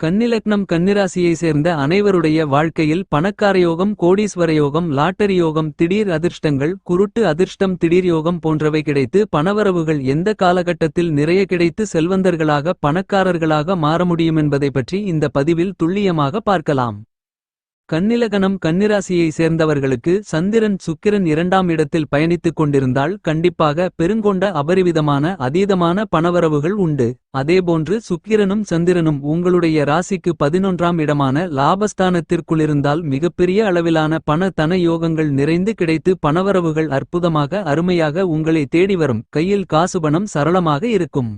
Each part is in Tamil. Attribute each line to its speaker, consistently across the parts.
Speaker 1: கன்னிலக்னம் கன்னிராசியை சேர்ந்த அனைவருடைய வாழ்க்கையில் பணக்காரயோகம் கோடீஸ்வரயோகம் லாட்டரி யோகம் திடீர் அதிர்ஷ்டங்கள் குருட்டு அதிர்ஷ்டம் திடீர் யோகம் போன்றவை கிடைத்து பணவரவுகள் எந்த காலகட்டத்தில் நிறைய கிடைத்து செல்வந்தர்களாக பணக்காரர்களாக மாற முடியும் என்பதை பற்றி இந்த பதிவில் துல்லியமாக பார்க்கலாம். கன்னிலகனம் கன்னிராசியை சேர்ந்தவர்களுக்கு சந்திரன் சுக்கிரன் இரண்டாம் இடத்தில் பயணித்துக் கொண்டிருந்தால் கண்டிப்பாக பெருங்கொண்ட அபரிவிதமான அதீதமான பணவரவுகள் உண்டு. அதேபோன்று சுக்கிரனும் சந்திரனும் உங்களுடைய ராசிக்கு பதினொன்றாம் இடமான லாபஸ்தானத்திற்குள்ளிருந்தால் மிகப்பெரிய அளவிலான பண தன யோகங்கள் நிறைந்து கிடைத்து பணவரவுகள் அற்புதமாக அருமையாக உங்களை தேடி வரும். கையில் காசுபணம் சரளமாக இருக்கும்.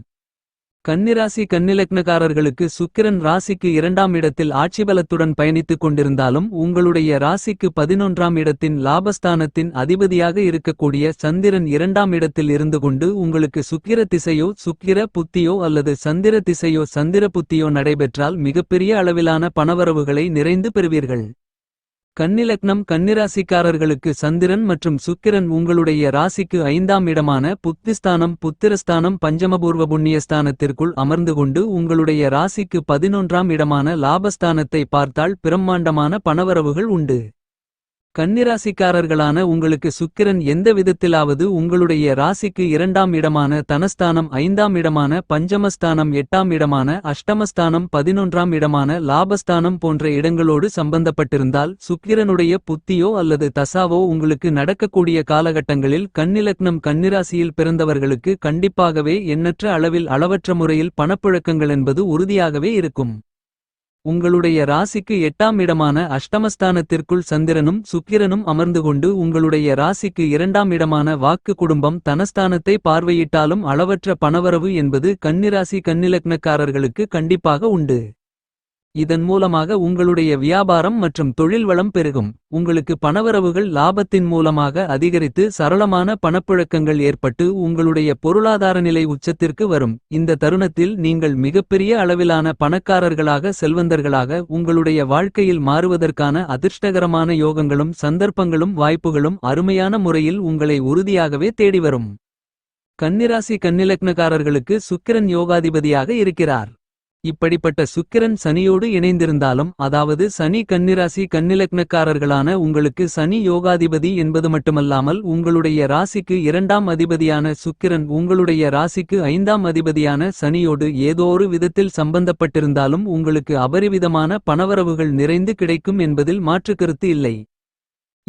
Speaker 1: கன்னிராசி கன்னிலக்னக்காரர்களுக்கு சுக்கிரன் ராசிக்கு இரண்டாம் இடத்தில் ஆட்சிபலத்துடன் பயணித்துக் கொண்டிருந்தாலும் உங்களுடைய ராசிக்கு பதினொன்றாம் இடத்தின் லாபஸ்தானத்தின் அதிபதியாக இருக்கக்கூடிய சந்திரன் இரண்டாம் இடத்தில் இருந்து கொண்டு உங்களுக்கு சுக்கிர திசையோ சுக்கிர புத்தியோ அல்லது சந்திர திசையோ சந்திர புத்தியோ நடைபெற்றால் மிகப்பெரிய அளவிலான பணவரவுகளை நிறைந்து பெறுவீர்கள். கன்னிலக்னம் கன்னிராசிக்காரர்களுக்கு சந்திரன் மற்றும் சுக்கிரன் உங்களுடைய ராசிக்கு ஐந்தாம் இடமான புத்திஸ்தானம் புத்திரஸ்தானம் பஞ்சமபூர்வ புண்ணியஸ்தானத்திற்குள் அமர்ந்து கொண்டு உங்களுடைய ராசிக்கு பதினொன்றாம் இடமான லாபஸ்தானத்தை பார்த்தால் பிரம்மாண்டமான பணவரவுகள் உண்டு. கன்னிராசிக்காரர்களான உங்களுக்கு சுக்கிரன் எந்த விதத்திலாவது உங்களுடைய ராசிக்கு இரண்டாம் இடமான தனஸ்தானம் ஐந்தாம் இடமான பஞ்சமஸ்தானம் எட்டாம் இடமான அஷ்டமஸ்தானம் பதினொன்றாம் இடமான லாபஸ்தானம் போன்ற இடங்களோடு சம்பந்தப்பட்டிருந்தால் சுக்கிரனுடைய புத்தியோ அல்லது தசாவோ உங்களுக்கு நடக்கக்கூடிய காலகட்டங்களில் கன்னிலக்னம் கன்னிராசியில் பிறந்தவர்களுக்கு கண்டிப்பாகவே எண்ணற்ற அளவில் அளவற்ற முறையில் பணப்புழக்கங்கள் என்பது உறுதியாகவே இருக்கும். உங்களுடைய ராசிக்கு எட்டாம் இடமான அஷ்டமஸ்தானத்திற்குள் சந்திரனும் சுக்கிரனும் அமர்ந்து கொண்டு உங்களுடைய ராசிக்கு இரண்டாம் இடமான வாக்கு குடும்பம் தனஸ்தானத்தை பார்வையிட்டாலும் அளவற்ற பணவரவு என்பது கன்னிராசி கன்னிலக்னக்காரர்களுக்கு கண்டிப்பாக உண்டு. இதன் மூலமாக உங்களுடைய வியாபாரம் மற்றும் தொழில் வளம் பெருகும். உங்களுக்கு பணவரவுகள் லாபத்தின் மூலமாக அதிகரித்து சரளமான பணப்புழக்கங்கள் ஏற்பட்டு உங்களுடைய பொருளாதார நிலை உச்சத்திற்கு வரும். இந்த தருணத்தில் நீங்கள் மிகப்பெரிய அளவிலான பணக்காரர்களாக செல்வந்தர்களாக உங்களுடைய வாழ்க்கையில் மாறுவதற்கான அதிர்ஷ்டகரமான யோகங்களும் சந்தர்ப்பங்களும் வாய்ப்புகளும் அருமையான முறையில் உங்களை உறுதியாகவே தேடி வரும். கன்னிராசி கன்னிலக்னக்காரர்களுக்கு சுக்கிரன் யோகாதிபதியாக இருக்கிறார். இப்படிப்பட்ட சுக்கிரன் சனியோடு இணைந்திருந்தாலும் அதாவது சனி கன்னிராசி கன்னிலக்னக்காரர்களான உங்களுக்கு சனி யோகாதிபதி என்பது மட்டுமல்லாமல் உங்களுடைய ராசிக்கு இரண்டாம் அதிபதியான சுக்கிரன் உங்களுடைய ராசிக்கு ஐந்தாம் அதிபதியான சனியோடு ஏதோ ஒரு விதத்தில் சம்பந்தப்பட்டிருந்தாலும் உங்களுக்கு அபரிவிதமான பணவரவுகள் நிறைந்து கிடைக்கும் என்பதில் மாற்றுக்கருத்து இல்லை.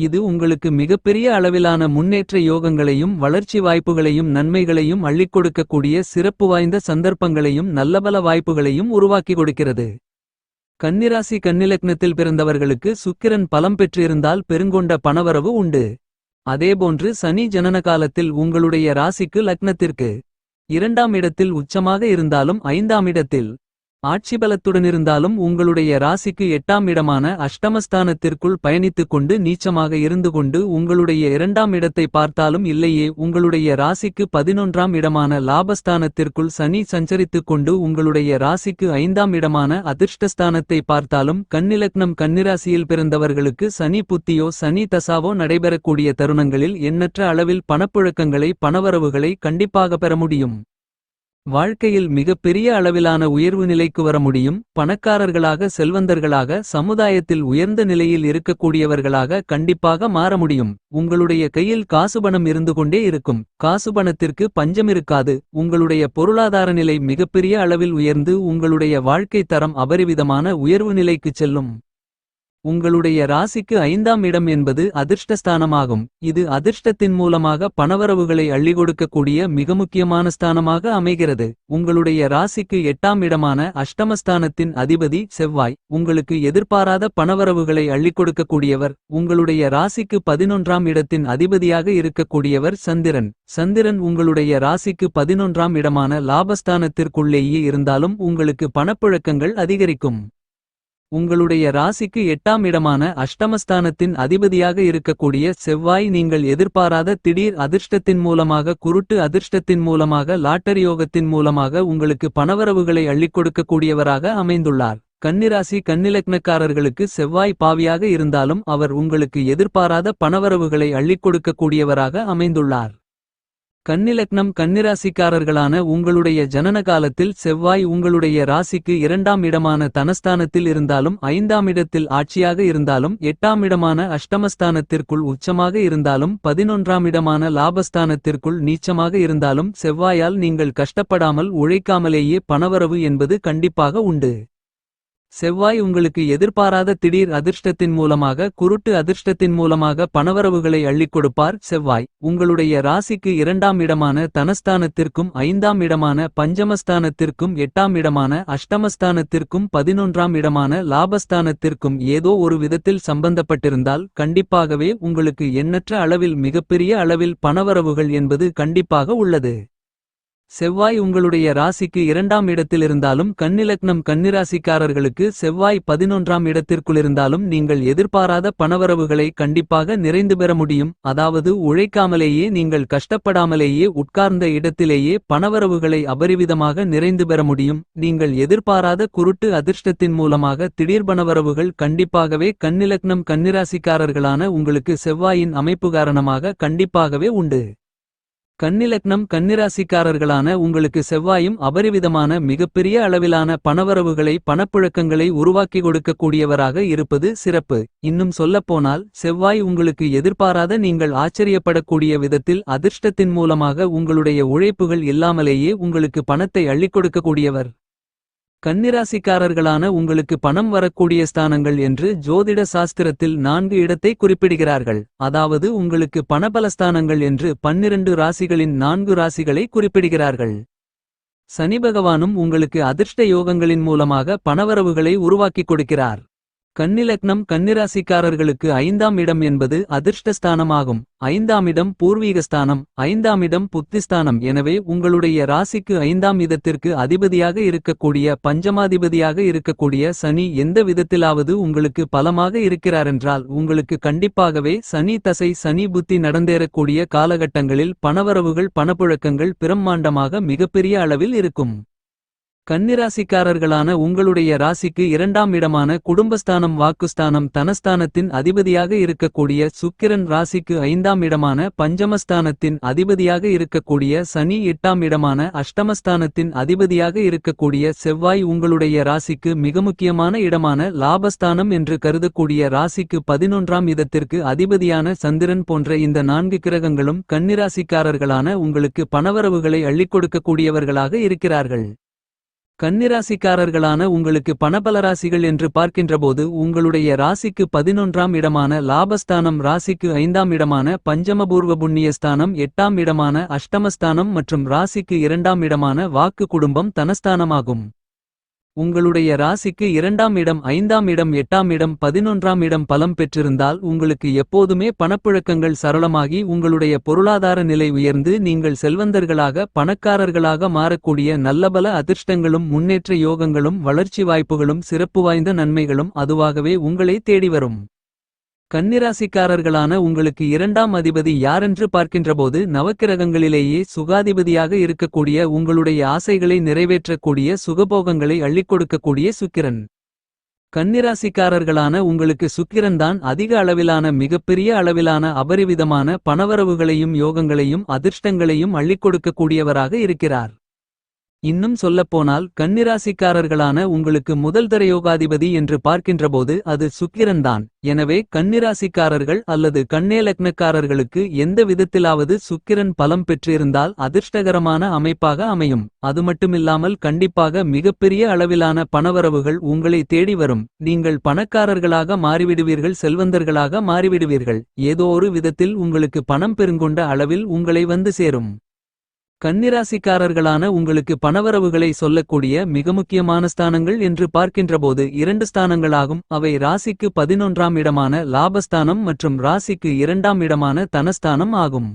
Speaker 1: இது உங்களுக்கு மிகப்பெரிய அளவிலான முன்னேற்ற யோகங்களையும் வளர்ச்சி வாய்ப்புகளையும் நன்மைகளையும் அள்ளிக் கொடுக்கக்கூடிய சிறப்பு வாய்ந்த சந்தர்ப்பங்களையும் நல்லபல வாய்ப்புகளையும் உருவாக்கி கொடுக்கிறது. கன்னிராசி கன்னிலக்னத்தில் பிறந்தவர்களுக்கு சுக்கிரன் பலம் பெற்றிருந்தால் பெருங்கொண்ட பணவரவு உண்டு. அதேபோன்று சனி ஜனன காலத்தில் உங்களுடைய ராசிக்கு லக்னத்திற்கு இரண்டாம் இடத்தில் உச்சமாக இருந்தாலும் ஐந்தாம் இடத்தில் ஆட்சிபலத்துடனிருந்தாலும் உங்களுடைய ராசிக்கு எட்டாம் இடமான அஷ்டமஸ்தானத்திற்குள் பயணித்துக் கொண்டு நீச்சமாக இருந்து கொண்டு உங்களுடைய இரண்டாம் இடத்தை பார்த்தாலும் இல்லையே உங்களுடைய ராசிக்கு பதினொன்றாம் இடமான லாபஸ்தானத்திற்குள் சனி சஞ்சரித்துக் கொண்டு உங்களுடைய ராசிக்கு ஐந்தாம் இடமான அதிர்ஷ்டஸ்தானத்தை பார்த்தாலும் கன்னிலக்னம் கன்னிராசியில் பிறந்தவர்களுக்கு சனி புத்தியோ சனி தசாவோ நடைபெறக்கூடிய தருணங்களில் எண்ணற்ற அளவில் பணப்புழக்கங்களை பணவரவுகளை கண்டிப்பாக பெற முடியும். வாழ்க்கையில் மிகப்பெரிய அளவிலான உயர்வு நிலைக்கு வர முடியும். பணக்காரர்களாக செல்வந்தர்களாக சமுதாயத்தில் உயர்ந்த நிலையில் இருக்கக்கூடியவர்களாக கண்டிப்பாக மாற முடியும். உங்களுடைய கையில் காசுபணம் இருந்து கொண்டே இருக்கும். காசுபணத்திற்கு பஞ்சம் இருக்காது. உங்களுடைய பொருளாதார நிலை மிகப்பெரிய அளவில் உயர்ந்து உங்களுடைய வாழ்க்கை தரம் அபரிவிதமான உயர்வு நிலைக்குச் செல்லும். உங்களுடைய ராசிக்கு ஐந்தாம் இடம் என்பது அதிர்ஷ்டஸ்தானமாகும். இது அதிர்ஷ்டத்தின் மூலமாக பணவரவுகளை அள்ளி கொடுக்கக்கூடிய மிக முக்கியமான ஸ்தானமாக அமைகிறது. உங்களுடைய ராசிக்கு எட்டாம் இடமான அஷ்டமஸ்தானத்தின் அதிபதி செவ்வாய். உங்களுக்கு எதிர்பாராத பணவரவுகளை அள்ளி கொடுக்கக்கூடியவர் உங்களுடைய ராசிக்கு பதினொன்றாம் இடத்தின் அதிபதியாக இருக்கக்கூடியவர் சந்திரன். சந்திரன் உங்களுடைய ராசிக்கு பதினொன்றாம் இடமான லாபஸ்தானத்திற்குள்ளேயே இருந்தாலும் உங்களுக்கு பணப்புழக்கங்கள் அதிகரிக்கும். உங்களுடைய ராசிக்கு எட்டாம் இடமான அஷ்டமஸ்தானத்தின் அதிபதியாக இருக்கக்கூடிய செவ்வாய் நீங்கள் எதிர்பாராத திடீர் அதிர்ஷ்டத்தின் மூலமாக குருட்டு அதிர்ஷ்டத்தின் மூலமாக லாட்டரி யோகத்தின் மூலமாக உங்களுக்கு பணவரவுகளை அள்ளிக் கொடுக்கக்கூடியவராக அமைந்துள்ளார். கன்னிராசி கன்னிலக்னக்காரர்களுக்கு செவ்வாய் பாவியாக இருந்தாலும் அவர் உங்களுக்கு எதிர்பாராத பணவரவுகளை அள்ளிக் கொடுக்கக்கூடியவராக அமைந்துள்ளார். கன்னிலக்னம் கன்னிராசிக்காரர்களான உங்களுடைய ஜனன காலத்தில் செவ்வாய் உங்களுடைய ராசிக்கு இரண்டாம் இடமான தனஸ்தானத்தில் இருந்தாலும் ஐந்தாம் இடத்தில் ஆட்சியாக இருந்தாலும் எட்டாம் இடமான அஷ்டமஸ்தானத்திற்குள் உச்சமாக இருந்தாலும் பதினொன்றாம் இடமான லாபஸ்தானத்திற்குள் நீச்சமாக இருந்தாலும் செவ்வாயால் நீங்கள் கஷ்டப்படாமல் உழைக்காமலேயே பணவரவு என்பது கண்டிப்பாக உண்டு. செவ்வாய் உங்களுக்கு எதிர்பாராத திடீர் அதிர்ஷ்டத்தின் மூலமாக குருட்டு அதிர்ஷ்டத்தின் மூலமாக பணவரவுகளை அள்ளிக் கொடுப்பார். செவ்வாய் உங்களுடைய ராசிக்கு இரண்டாம் இடமான தனஸ்தானத்திற்கும் ஐந்தாம் இடமான பஞ்சமஸ்தானத்திற்கும் எட்டாம் இடமான அஷ்டமஸ்தானத்திற்கும் பதினொன்றாம் இடமான லாபஸ்தானத்திற்கும் ஏதோ ஒரு விதத்தில் சம்பந்தப்பட்டிருந்தால் கண்டிப்பாகவே உங்களுக்கு எண்ணற்ற அளவில் மிகப்பெரிய அளவில் பணவரவுகள் என்பது கண்டிப்பாக உள்ளது. செவ்வாய் உங்களுடைய ராசிக்கு இரண்டாம் இடத்திலிருந்தாலும் கன்னிலக்னம் கன்னிராசிக்காரர்களுக்கு செவ்வாய் பதினொன்றாம் இடத்திற்குள்ளிருந்தாலும் நீங்கள் எதிர்பாராத பணவரவுகளை கண்டிப்பாக நிறைந்து பெற முடியும். அதாவது உழைக்காமலேயே நீங்கள் கஷ்டப்படாமலேயே உட்கார்ந்த இடத்திலேயே பணவரவுகளை அபரிவிதமாக நிறைந்து பெற முடியும். நீங்கள் எதிர்பாராத குருட்டு அதிர்ஷ்டத்தின் மூலமாக திடீர் பணவரவுகள் கண்டிப்பாகவே கன்னிலக்னம் கன்னிராசிக்காரர்களான உங்களுக்கு செவ்வாயின் அமைப்பு காரணமாக கண்டிப்பாகவே உண்டு. கன்னிலக்னம் கன்னிராசிக்காரர்களான உங்களுக்கு செவ்வாயும் அபரிவிதமான மிகப்பெரிய அளவிலான பணவரவுகளை பணப்புழக்கங்களை உருவாக்கி கொடுக்கக்கூடியவராக இருப்பது சிறப்பு. இன்னும் சொல்லப்போனால் செவ்வாய் உங்களுக்கு எதிர்பாராத நீங்கள் ஆச்சரியப்படக்கூடிய விதத்தில் அதிர்ஷ்டத்தின் மூலமாக உங்களுடைய உழைப்புகள் இல்லாமலேயே உங்களுக்கு பணத்தை அள்ளிக் கொடுக்கக்கூடியவர். கன்னிராசிக்காரர்களான உங்களுக்கு பணம் வரக்கூடிய ஸ்தானங்கள் என்று ஜோதிட சாஸ்திரத்தில் நான்கு இடத்தை குறிப்பிடுகிறார்கள். அதாவது உங்களுக்கு பணபலஸ்தானங்கள் என்று பன்னிரண்டு ராசிகளின் நான்கு ராசிகளை குறிப்பிடுகிறார்கள். சனி பகவானும் உங்களுக்கு அதிர்ஷ்ட யோகங்களின் மூலமாக பணவரவுகளை உருவாக்கிக் கொடுக்கிறார். கன்னிலக்னம் கன்னிராசிக்காரர்களுக்கு ஐந்தாம் இடம் என்பது அதிர்ஷ்டஸ்தானமாகும். ஐந்தாம் இடம் பூர்வீகஸ்தானம் ஐந்தாம் இடம் புத்திஸ்தானம். எனவே உங்களுடைய ராசிக்கு ஐந்தாம் இதத்திற்கு அதிபதியாக இருக்கக்கூடிய பஞ்சமாதிபதியாக இருக்கக்கூடிய சனி எந்த விதத்திலாவது உங்களுக்கு பலமாக இருக்கிறாரென்றால் உங்களுக்கு கண்டிப்பாகவே சனி தசை சனி புத்தி நடந்தேறக்கூடிய காலகட்டங்களில் பணவரவுகள் பணப்புழக்கங்கள் பிரம்மாண்டமாக மிகப்பெரிய அளவில் இருக்கும். கன்னிராசிக்காரர்களான உங்களுடைய ராசிக்கு இரண்டாம் இடமான குடும்பஸ்தானம் வாக்குஸ்தானம் தனஸ்தானத்தின் அதிபதியாக இருக்கக்கூடிய சுக்கிரன் ராசிக்கு ஐந்தாம் இடமான பஞ்சமஸ்தானத்தின் அதிபதியாக இருக்கக்கூடிய சனி எட்டாம் இடமான அஷ்டமஸ்தானத்தின் அதிபதியாக இருக்கக்கூடிய செவ்வாய் உங்களுடைய ராசிக்கு மிக முக்கியமான இடமான லாபஸ்தானம் என்று கருதக்கூடிய ராசிக்கு பதினொன்றாம் இதத்திற்கு அதிபதியான சந்திரன் போன்ற இந்த நான்கு கிரகங்களும் கன்னிராசிக்காரர்களான உங்களுக்கு பணவரவுகளை அள்ளிக் கொடுக்கக்கூடியவர்களாக இருக்கிறார்கள். கன்னிராசிக்காரர்களான உங்களுக்கு பணபலராசிகள் என்று பார்க்கின்றபோது உங்களுடைய ராசிக்கு பதினொன்றாம் இடமான லாபஸ்தானம் ராசிக்கு ஐந்தாம் இடமான பஞ்சமபூர்வ புண்ணியஸ்தானம் எட்டாம் இடமான அஷ்டமஸ்தானம் மற்றும் ராசிக்கு இரண்டாம் இடமான வாக்கு குடும்பம் தனஸ்தானமாகும். உங்களுடைய ராசிக்கு இரண்டாம் இடம் ஐந்தாம் இடம் எட்டாம் இடம் பதினொன்றாம் இடம் பலம் பெற்றிருந்தால் உங்களுக்கு எப்போதுமே பணப்புழக்கங்கள் சரளமாகி உங்களுடைய பொருளாதார நிலை உயர்ந்து நீங்கள் செல்வந்தர்களாக பணக்காரர்களாக மாறக்கூடிய நல்லபல அதிர்ஷ்டங்களும் முன்னேற்ற யோகங்களும் வளர்ச்சி வாய்ப்புகளும் சிறப்பு வாய்ந்த நன்மைகளும் அதுவாகவே உங்களை தேடி வரும். கன்னிராசிக்காரர்களான உங்களுக்கு இரண்டாம் அதிபதி யாரென்று பார்க்கின்றபோது நவக்கிரகங்களிலேயே சுகாதிபதியாக இருக்கக்கூடிய உங்களுடைய ஆசைகளை நிறைவேற்றக்கூடிய சுகபோகங்களை அள்ளிக் கொடுக்கக்கூடிய சுக்கிரன். கன்னிராசிக்காரர்களான உங்களுக்கு சுக்கிரன்தான் அதிக அளவிலான மிகப்பெரிய அளவிலான அபரிவிதமான பணவரவுகளையும் யோகங்களையும் அதிர்ஷ்டங்களையும் அள்ளிக் கொடுக்கக்கூடியவராக இருக்கிறார். இன்னும் சொல்லப்போனால் கன்னிராசிக்காரர்களான உங்களுக்கு முதல் தரயோகாதிபதி என்று பார்க்கின்றபோது அது சுக்கிரன்தான். எனவே கன்னிராசிக்காரர்கள் அல்லது கண்ணேலக்னக்காரர்களுக்கு எந்த விதத்திலாவது சுக்கிரன் பலம் பெற்றிருந்தால் அதிர்ஷ்டகரமான அமைப்பாக அமையும். அது மட்டுமில்லாமல் கண்டிப்பாக மிகப்பெரிய அளவிலான பணவரவுகள் உங்களை தேடி வரும். நீங்கள் பணக்காரர்களாக மாறிவிடுவீர்கள் செல்வந்தர்களாக மாறிவிடுவீர்கள். ஏதோ ஒரு விதத்தில் உங்களுக்கு பணம் பெருங்கொண்ட அளவில் உங்களை வந்து சேரும். கன்னிராசிக்காரர்களான உங்களுக்கு பணவரவுகளை சொல்லக்கூடிய மிக முக்கியமான ஸ்தானங்கள் என்று பார்க்கின்றபோது இரண்டு ஸ்தானங்களாகும். அவை ராசிக்கு பதினொன்றாம் இடமான லாபஸ்தானம் மற்றும் ராசிக்கு இரண்டாம் இடமான தனஸ்தானம் ஆகும்.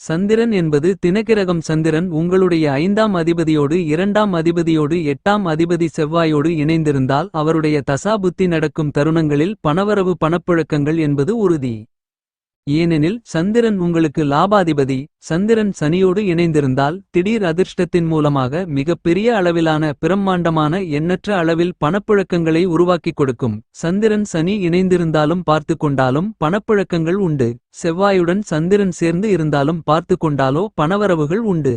Speaker 1: சந்திரன் என்பது தினக்கிரகம் சந்திரன் உங்களுடைய ஐந்தாம் அதிபதியோடு இரண்டாம் அதிபதியோடு எட்டாம் அதிபதி செவ்வாயோடு இணைந்திருந்தால் அவருடைய தசாபுத்தி நடக்கும் தருணங்களில் பணவரவு பணப்புழக்கங்கள் என்பது உறுதி. ஏனெனில் சந்திரன் உங்களுக்கு லாபாதிபதி சந்திரன் சனியோடு இணைந்திருந்தால் திடீர் அதிர்ஷ்டத்தின் மூலமாக மிகப்பெரிய அளவிலான பிரம்மாண்டமான எண்ணற்ற அளவில் பணப்புழக்கங்களை உருவாக்கிக் கொடுக்கும். சந்திரன் சனி இணைந்திருந்தாலும் பார்த்து கொண்டாலும் பணப்புழக்கங்கள் உண்டு. செவ்வாயுடன் சந்திரன் சேர்ந்து இருந்தாலும் பார்த்து கொண்டாலோ பணவரவுகள் உண்டு.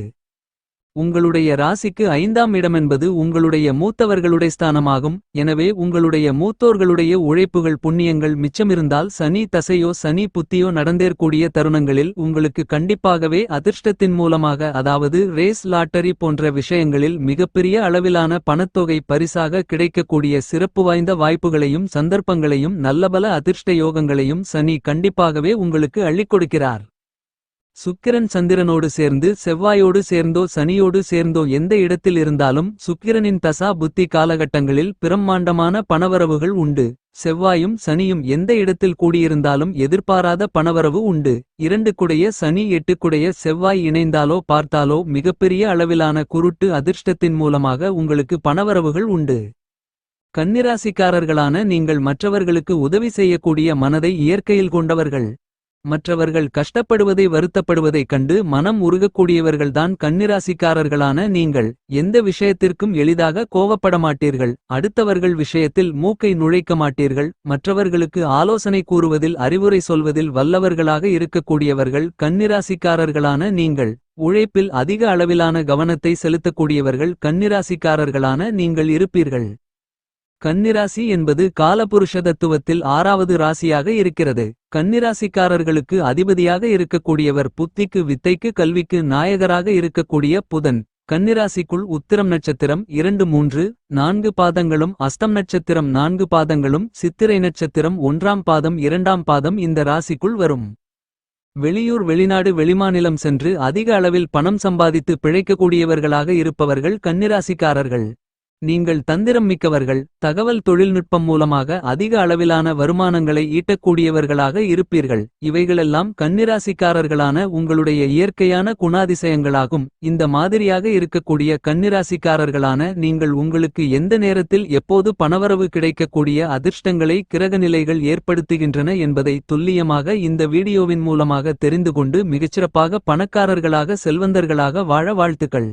Speaker 1: உங்களுடைய ராசிக்கு ஐந்தாம் இடமென்பது உங்களுடைய மூத்தவர்களுடைய ஸ்தானமாகும். எனவே உங்களுடைய மூத்தோர்களுடைய உழைப்புகள் புண்ணியங்கள் மிச்சமிருந்தால் சனி தசையோ சனி புத்தியோ நடந்தேற்கூடிய தருணங்களில் உங்களுக்கு கண்டிப்பாகவே அதிர்ஷ்டத்தின் மூலமாக அதாவது ரேஸ் லாட்டரி போன்ற விஷயங்களில் மிகப்பெரிய அளவிலான பணத்தொகை பரிசாக கிடைக்கக்கூடிய சிறப்பு வாய்ந்த வாய்ப்புகளையும் சந்தர்ப்பங்களையும் நல்லபல அதிர்ஷ்ட யோகங்களையும் சனி கண்டிப்பாகவே உங்களுக்கு அள்ளிக் கொடுக்கிறார். சுக்கிரன் சந்திரனோடு சேர்ந்து செவ்வாயோடு சேர்ந்தோ சனியோடு சேர்ந்தோ எந்த இடத்தில் இருந்தாலும் சுக்கிரனின் தசா புத்தி காலகட்டங்களில் பிரம்மாண்டமான பணவரவுகள் உண்டு. செவ்வாயும் சனியும் எந்த இடத்தில் கூடியிருந்தாலும் எதிர்பாராத பணவரவு உண்டு. இரண்டு குடைய சனி எட்டுக்குடைய செவ்வாய் இணைந்தாலோ பார்த்தாலோ மிகப்பெரிய அளவிலான குருட்டு அதிர்ஷ்டத்தின் மூலமாக உங்களுக்கு பணவரவுகள் உண்டு. கன்னிராசிக்காரர்களான நீங்கள் மற்றவர்களுக்கு உதவி செய்யக்கூடிய மனதை இயற்கையில் கொண்டவர்கள். மற்றவர்கள் கஷ்டப்படுவதை வருத்தப்படுவதைக் கண்டு மனம் உருகக்கூடியவர்கள்தான் கண்ணிராசிக்காரர்களான நீங்கள். எந்த விஷயத்திற்கும் எளிதாக கோவப்பட மாட்டீர்கள் அடுத்தவர்கள் விஷயத்தில் மூக்கை நுழைக்க மாட்டீர்கள். மற்றவர்களுக்கு ஆலோசனை கூறுவதில் அறிவுரை சொல்வதில் வல்லவர்களாக இருக்கக்கூடியவர்கள் கண்ணிராசிக்காரர்களான நீங்கள். உழைப்பில் அதிக அளவிலான கவனத்தை செலுத்தக்கூடியவர்கள் கண்ணிராசிக்காரர்களான நீங்கள் இருப்பீர்கள். கன்னிராசி என்பது காலபுருஷ தத்துவத்தில் ஆறாவது ராசியாக இருக்கிறது. கன்னிராசிக்காரர்களுக்கு அதிபதியாக இருக்கக்கூடியவர் புத்திக்கு வித்தைக்கு கல்விக்கு நாயகராக இருக்கக்கூடிய புதன். கன்னிராசிக்குள் உத்திரம் நட்சத்திரம் இரண்டு மூன்று நான்கு பாதங்களும் அஸ்தம் நட்சத்திரம் நான்கு பாதங்களும் சித்திரை நட்சத்திரம் ஒன்றாம் பாதம் இரண்டாம் பாதம் இந்த ராசிக்குள் வரும். வெளியூர் வெளிநாடு வெளிமாநிலம் சென்று அதிக அளவில் பணம் சம்பாதித்து பிழைக்கக்கூடியவர்களாக இருப்பவர்கள் கன்னிராசிக்காரர்கள். நீங்கள் தந்திரம் மிக்கவர்கள் தகவல் தொழில்நுட்பம் மூலமாக அதிக அளவிலான வருமானங்களை ஈட்டக்கூடியவர்களாக இருப்பீர்கள். இவைகளெல்லாம் கன்னிராசிக்காரர்களான உங்களுடைய இயற்கையான குணாதிசயங்களாகும். இந்த மாதிரியாக இருக்கக்கூடிய கன்னிராசிக்காரர்களான நீங்கள் உங்களுக்கு எந்த நேரத்தில் எப்போது பணவரவு கிடைக்கக்கூடிய அதிர்ஷ்டங்களை கிரகநிலைகள் ஏற்படுத்துகின்றன என்பதை துல்லியமாக இந்த வீடியோவின் மூலமாக தெரிந்து கொண்டு மிகச்சிறப்பாக பணக்காரர்களாக செல்வந்தர்களாக வாழ வாழ்த்துக்கள்.